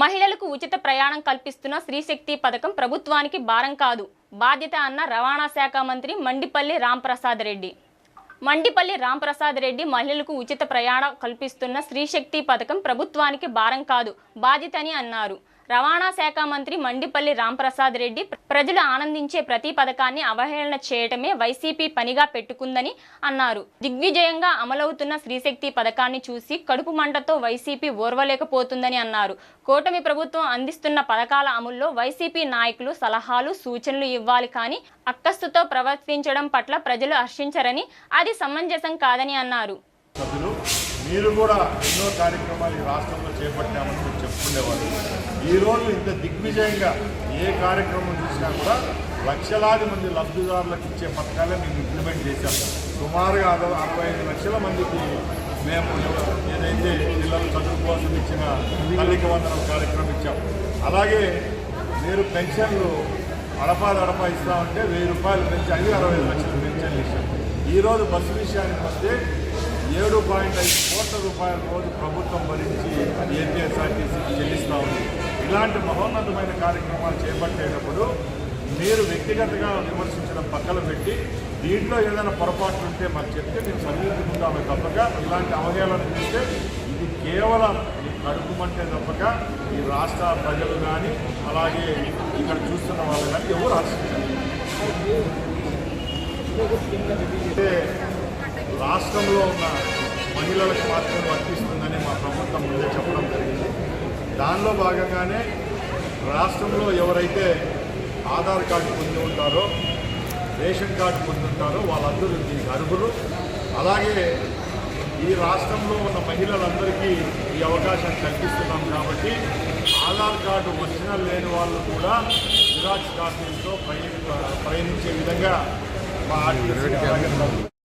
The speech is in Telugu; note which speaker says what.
Speaker 1: మహిళలకు ఉచిత ప్రయాణం కల్పిస్తున్న స్త్రీశక్తి పథకం ప్రభుత్వానికి భారం కాదు. బాధ్యత అన్న రవాణా శాఖ మంత్రి మండిపల్లి రాంప్రసాద్ రెడ్డి. మండిపల్లి రాంప్రసాద్ రెడ్డి మహిళలకు ఉచిత ప్రయాణం కల్పిస్తున్న స్త్రీశక్తి పథకం ప్రభుత్వానికి భారం కాదు. బాధ్యత అని అన్నారు. రవాణా శాఖ మంత్రి మండిపల్లి రాంప్రసాద్ రెడ్డి ప్రజలు ఆనందించే ప్రతి పథకాన్ని అవహేళన చేయటమే వైసీపీ పనిగా పెట్టుకుందని అన్నారు. దిగ్విజయంగా అమలవుతున్న స్త్రీశక్తి పథకాన్ని చూసి కడుపు మంటతో వైసీపీ ఓర్వలేకపోతుందని అన్నారు. కూటమి ప్రభుత్వం అందిస్తున్న పథకాల అమల్లో వైసీపీ నాయకులు సలహాలు సూచనలు ఇవ్వాలి కానీ అక్కస్తుతో ప్రవర్తించడం పట్ల ప్రజలు హర్షించరని అది సమంజసం కాదని అన్నారు.
Speaker 2: మీరు కూడా ఎన్నో కార్యక్రమాలు ఈ రాష్ట్రంలో చేపట్టామని మీరు చెప్పుకునేవారు. ఈరోజు ఇంత దిగ్విజయంగా ఏ కార్యక్రమం చూసినా కూడా లక్షలాది మంది లబ్ధిదారులకు ఇచ్చే పథకాలే మేము ఇంప్లిమెంట్ చేశాం. సుమారుగా అరవై అరవై ఐదు లక్షల మందికి మేము ఏదైతే పిల్లలు చదువు కోసం ఇచ్చిన తల్లికి వందనం కార్యక్రమం ఇచ్చాం. అలాగే మీరు పెన్షన్లు అడపా దడపా ఇస్తామంటే వెయ్యి రూపాయలు పెంచి అది అరవై ఐదు లక్షలు పెన్షన్లు ఇచ్చాం ఈరోజు బస్సు విషయానికి వస్తే ఏడు పాయింట్ ఐదు కోట్ల రూపాయల రోజు ప్రభుత్వం భరించి అది ఏపీఎస్ఆర్టీసీకి చెల్లిస్తూ ఉంది. ఇలాంటి మహోన్నతమైన కార్యక్రమాలు చేపట్టేటప్పుడు మీరు వ్యక్తిగతంగా విమర్శించడం పక్కన పెట్టి దీంట్లో ఏదైనా పొరపాట్లు ఉంటే మాకు చెప్తే మేము సమీపించుకుంటామే తప్పక. ఇలాంటి అవహేళన చేస్తే ఇది కేవలం ఈ కడుపుమంటే తప్పక ఈ రాష్ట్ర ప్రజలు కానీ అలాగే ఇక్కడ చూస్తున్న వాళ్ళు కానీ ఎవరు ఆశించారు. రాష్ట్రంలో ఉన్న మహిళలకు మాత్రం వర్తిస్తుందని మా ప్రభుత్వం ముందే చెప్పడం జరిగింది. దానిలో భాగంగానే రాష్ట్రంలో ఎవరైతే ఆధార్ కార్డు పొంది ఉంటారో రేషన్ కార్డు పొంది ఉంటారో వాళ్ళందరూ దీనికి అర్హులు అలాగే ఈ రాష్ట్రంలో ఉన్న మహిళలందరికీ ఈ అవకాశం కల్పిస్తున్నాం కాబట్టి ఆధార్ కార్డు ఒరిజినల్ లేని వాళ్ళు కూడా జిరాక్స్ ప్రయాణ ప్రయాణించే విధంగా మా ఆర్టీసీ